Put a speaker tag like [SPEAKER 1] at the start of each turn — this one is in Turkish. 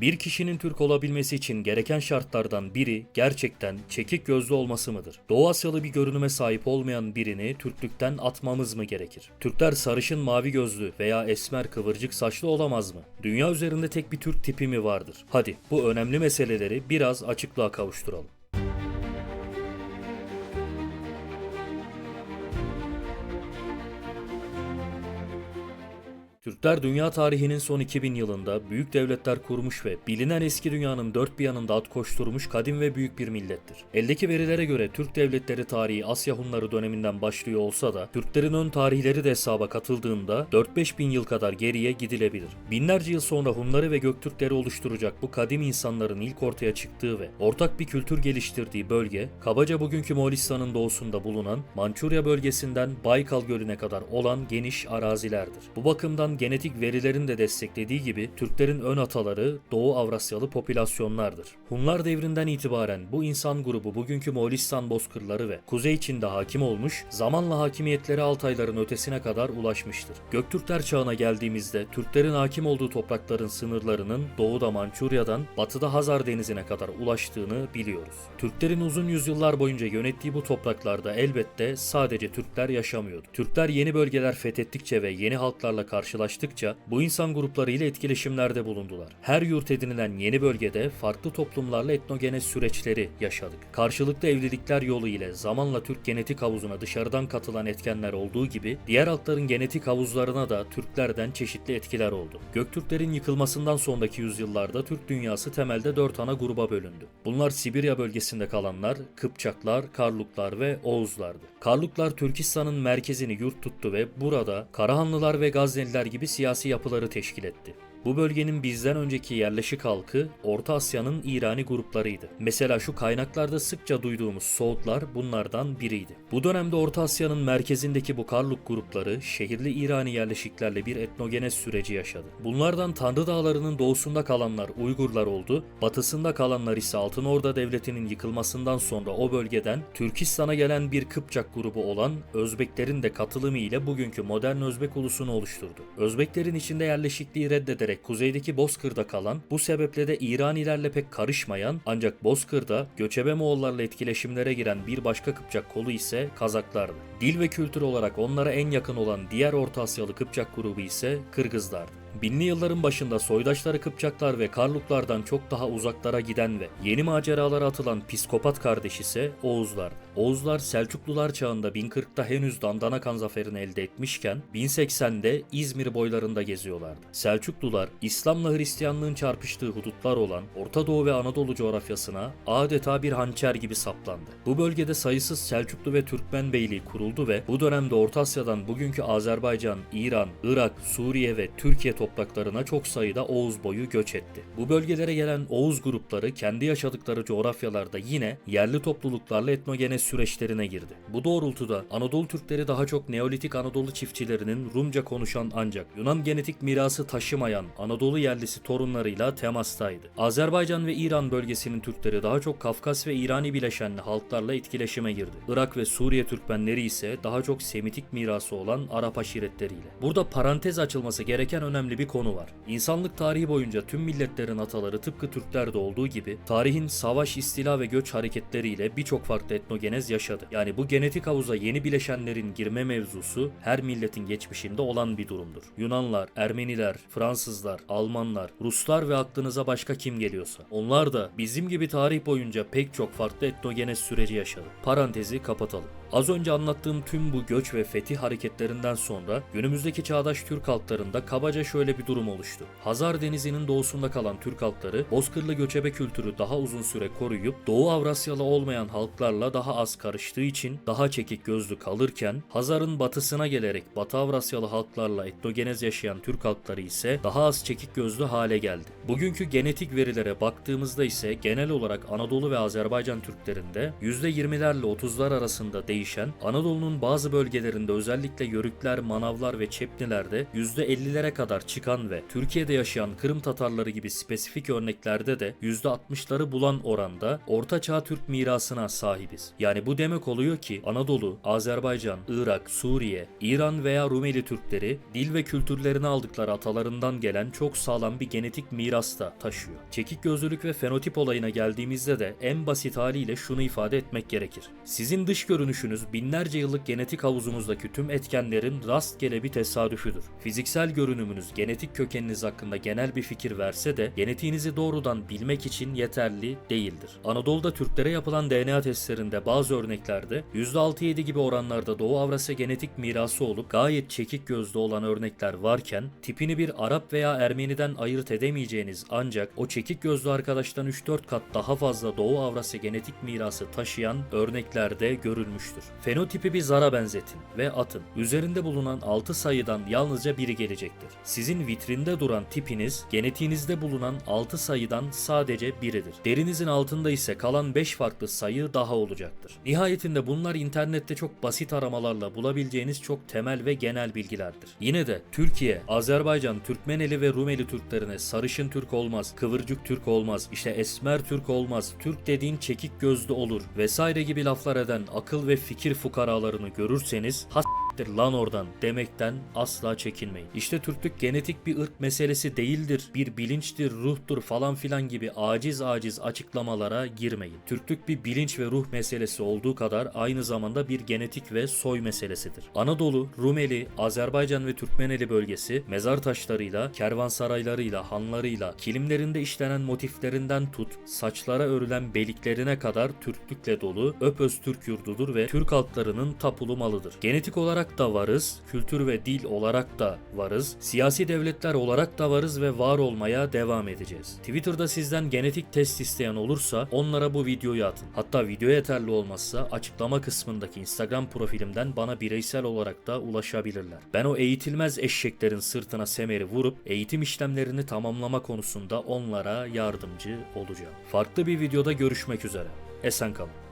[SPEAKER 1] Bir kişinin Türk olabilmesi için gereken şartlardan biri gerçekten çekik gözlü olması mıdır? Doğu Asyalı bir görünüme sahip olmayan birini Türklükten atmamız mı gerekir? Türkler sarışın mavi gözlü veya esmer kıvırcık saçlı olamaz mı? Dünya üzerinde tek bir Türk tipi mi vardır? Hadi bu önemli meseleleri biraz açıklığa kavuşturalım. Türkler dünya tarihinin son 2000 yılında büyük devletler kurmuş ve bilinen eski dünyanın dört bir yanında at koşturmuş kadim ve büyük bir millettir. Eldeki verilere göre Türk devletleri tarihi Asya Hunları döneminden başlıyor olsa da Türklerin ön tarihleri de hesaba katıldığında 4-5 bin yıl kadar geriye gidilebilir. Binlerce yıl sonra Hunları ve Göktürkleri oluşturacak bu kadim insanların ilk ortaya çıktığı ve ortak bir kültür geliştirdiği bölge, kabaca bugünkü Moğolistan'ın doğusunda bulunan Mançurya bölgesinden Baykal Gölü'ne kadar olan geniş arazilerdir. Bu bakımdan genetik verilerin de desteklediği gibi Türklerin ön ataları Doğu Avrasyalı popülasyonlardır. Hunlar devrinden itibaren bu insan grubu bugünkü Moğolistan bozkırları ve Kuzey Çin'de hakim olmuş, zamanla hakimiyetleri Altayların ötesine kadar ulaşmıştır. Göktürkler çağına geldiğimizde Türklerin hakim olduğu toprakların sınırlarının doğuda Mançurya'dan batıda Hazar Denizi'ne kadar ulaştığını biliyoruz. Türklerin uzun yüzyıllar boyunca yönettiği bu topraklarda elbette sadece Türkler yaşamıyordu. Türkler yeni bölgeler fethettikçe ve yeni halklarla karşılaştıkça bu insan grupları ile etkileşimlerde bulundular. Her yurt edinilen yeni bölgede farklı toplumlarla etnogenez süreçleri yaşadık. Karşılıklı evlilikler yolu ile zamanla Türk genetik havuzuna dışarıdan katılan etkenler olduğu gibi diğer halkların genetik havuzlarına da Türklerden çeşitli etkiler oldu. Göktürklerin yıkılmasından sonraki yüzyıllarda Türk dünyası temelde dört ana gruba bölündü. Bunlar Sibirya bölgesinde kalanlar, Kıpçaklar, Karluklar ve Oğuzlardı. Karluklar Türkistan'ın merkezini yurt tuttu ve burada Karahanlılar ve Gazneliler gibi siyasi yapıları teşkil etti. Bu bölgenin bizden önceki yerleşik halkı Orta Asya'nın İrani gruplarıydı. Mesela şu kaynaklarda sıkça duyduğumuz Soğutlar bunlardan biriydi. Bu dönemde Orta Asya'nın merkezindeki bu Karluk grupları şehirli İrani yerleşiklerle bir etnogenez süreci yaşadı. Bunlardan Tanrı Dağları'nın doğusunda kalanlar Uygurlar oldu, batısında kalanlar ise Altınorda Devleti'nin yıkılmasından sonra o bölgeden Türkistan'a gelen bir Kıpçak grubu olan Özbeklerin de katılımı ile bugünkü modern Özbek ulusunu oluşturdu. Özbeklerin içinde yerleşikliği reddederek kuzeydeki Bozkır'da kalan, bu sebeple de İranilerle pek karışmayan ancak Bozkır'da göçebe Moğollarla etkileşimlere giren bir başka Kıpçak kolu ise Kazaklardı. Dil ve kültür olarak onlara en yakın olan diğer Orta Asyalı Kıpçak grubu ise Kırgızlardı. Binli yılların başında soydaşları Kıpçaklar ve Karluklardan çok daha uzaklara giden ve yeni maceralara atılan psikopat kardeş ise Oğuzlar. Oğuzlar Selçuklular çağında 1040'da henüz Dandanakan zaferini elde etmişken 1080'de İzmir boylarında geziyorlardı. Selçuklular İslam'la Hristiyanlığın çarpıştığı hudutlar olan Orta Doğu ve Anadolu coğrafyasına adeta bir hançer gibi saplandı. Bu bölgede sayısız Selçuklu ve Türkmen beyliği kuruldu ve bu dönemde Orta Asya'dan bugünkü Azerbaycan, İran, Irak, Suriye ve Türkiye topraklarına çok sayıda Oğuz boyu göç etti. Bu bölgelere gelen Oğuz grupları kendi yaşadıkları coğrafyalarda yine yerli topluluklarla etnogenez süreçlerine girdi. Bu doğrultuda Anadolu Türkleri daha çok Neolitik Anadolu çiftçilerinin Rumca konuşan ancak Yunan genetik mirası taşımayan Anadolu yerlisi torunlarıyla temastaydı. Azerbaycan ve İran bölgesinin Türkleri daha çok Kafkas ve İrani bileşenli halklarla etkileşime girdi. Irak ve Suriye Türkmenleri ise daha çok Semitik mirası olan Arap aşiretleriyle. Burada parantez açılması gereken önemli bir konu var. İnsanlık tarihi boyunca tüm milletlerin ataları tıpkı Türklerde olduğu gibi tarihin savaş, istila ve göç hareketleriyle birçok farklı etnogenez yaşadı. Yani bu genetik havuza yeni bileşenlerin girme mevzusu her milletin geçmişinde olan bir durumdur. Yunanlar, Ermeniler, Fransızlar, Almanlar, Ruslar ve aklınıza başka kim geliyorsa. Onlar da bizim gibi tarih boyunca pek çok farklı etnogenez süreci yaşadı. Parantezi kapatalım. Az önce anlattığım tüm bu göç ve fetih hareketlerinden sonra günümüzdeki çağdaş Türk halklarında kabaca şöyle bir durum oluştu. Hazar Denizi'nin doğusunda kalan Türk halkları Bozkırlı göçebe kültürü daha uzun süre koruyup Doğu Avrasyalı olmayan halklarla daha az karıştığı için daha çekik gözlü kalırken Hazar'ın batısına gelerek Batı Avrasyalı halklarla etnogenez yaşayan Türk halkları ise daha az çekik gözlü hale geldi. Bugünkü genetik verilere baktığımızda ise genel olarak Anadolu ve Azerbaycan Türklerinde %20'lerle 30'lar arasında değişen, Anadolu'nun bazı bölgelerinde özellikle Yörükler, Manavlar ve Çepnilerde %50'lere kadar çıkan ve Türkiye'de yaşayan Kırım Tatarları gibi spesifik örneklerde de %60'ları bulan oranda Orta Çağ Türk mirasına sahibiz. Yani bu demek oluyor ki Anadolu, Azerbaycan, Irak, Suriye, İran veya Rumeli Türkleri dil ve kültürlerini aldıkları atalarından gelen çok sağlam bir genetik miras da taşıyor. Çekik gözlülük ve fenotip olayına geldiğimizde de en basit haliyle şunu ifade etmek gerekir. Sizin dış görünüşünüz binlerce yıllık genetik havuzumuzdaki tüm etkenlerin rastgele bir tesadüfüdür. Fiziksel görünümünüz genetik kökeniniz hakkında genel bir fikir verse de genetiğinizi doğrudan bilmek için yeterli değildir. Anadolu'da Türklere yapılan DNA testlerinde bazı örneklerde %6-7 gibi oranlarda Doğu Avrasya genetik mirası olup gayet çekik gözlü olan örnekler varken tipini bir Arap veya Ermeniden ayırt edemeyeceğiniz ancak o çekik gözlü arkadaştan 3-4 kat daha fazla Doğu Avrasya genetik mirası taşıyan örneklerde görülmüştür. Fenotipi bir zara benzetin ve atın. Üzerinde bulunan 6 sayıdan yalnızca biri gelecektir. Sizin vitrinde duran tipiniz genetiğinizde bulunan 6 sayıdan sadece biridir. Derinizin altında ise kalan 5 farklı sayı daha olacaktır. Nihayetinde bunlar internette çok basit aramalarla bulabileceğiniz çok temel ve genel bilgilerdir. Yine de Türkiye, Azerbaycan, Türkmeneli ve Rumeli Türklerine sarışın Türk olmaz, kıvırcık Türk olmaz, işte esmer Türk olmaz, Türk dediğin çekik gözlü olur vesaire gibi laflar eden akıl ve fikir fukaralarını görürseniz has "Siktir lan oradan demekten asla çekinmeyin. İşte Türklük genetik bir ırk meselesi değildir, bir bilinçtir, ruhtur falan filan gibi aciz aciz açıklamalara girmeyin. Türklük bir bilinç ve ruh meselesi olduğu kadar aynı zamanda bir genetik ve soy meselesidir. Anadolu, Rumeli, Azerbaycan ve Türkmeneli bölgesi mezar taşlarıyla, kervansaraylarıyla, hanlarıyla, kilimlerinde işlenen motiflerinden tut, saçlara örülen beliklerine kadar Türklükle dolu, öpöz Türk yurdudur ve Türk halklarının tapulu malıdır. Genetik olarak da varız, kültür ve dil olarak da varız, siyasi devletler olarak da varız ve var olmaya devam edeceğiz. Twitter'da sizden genetik test isteyen olursa onlara bu videoyu atın. Hatta video yeterli olmazsa açıklama kısmındaki Instagram profilimden bana bireysel olarak da ulaşabilirler. Ben o eğitilmez eşeklerin sırtına semeri vurup eğitim işlemlerini tamamlama konusunda onlara yardımcı olacağım. Farklı bir videoda görüşmek üzere. Esen kalın.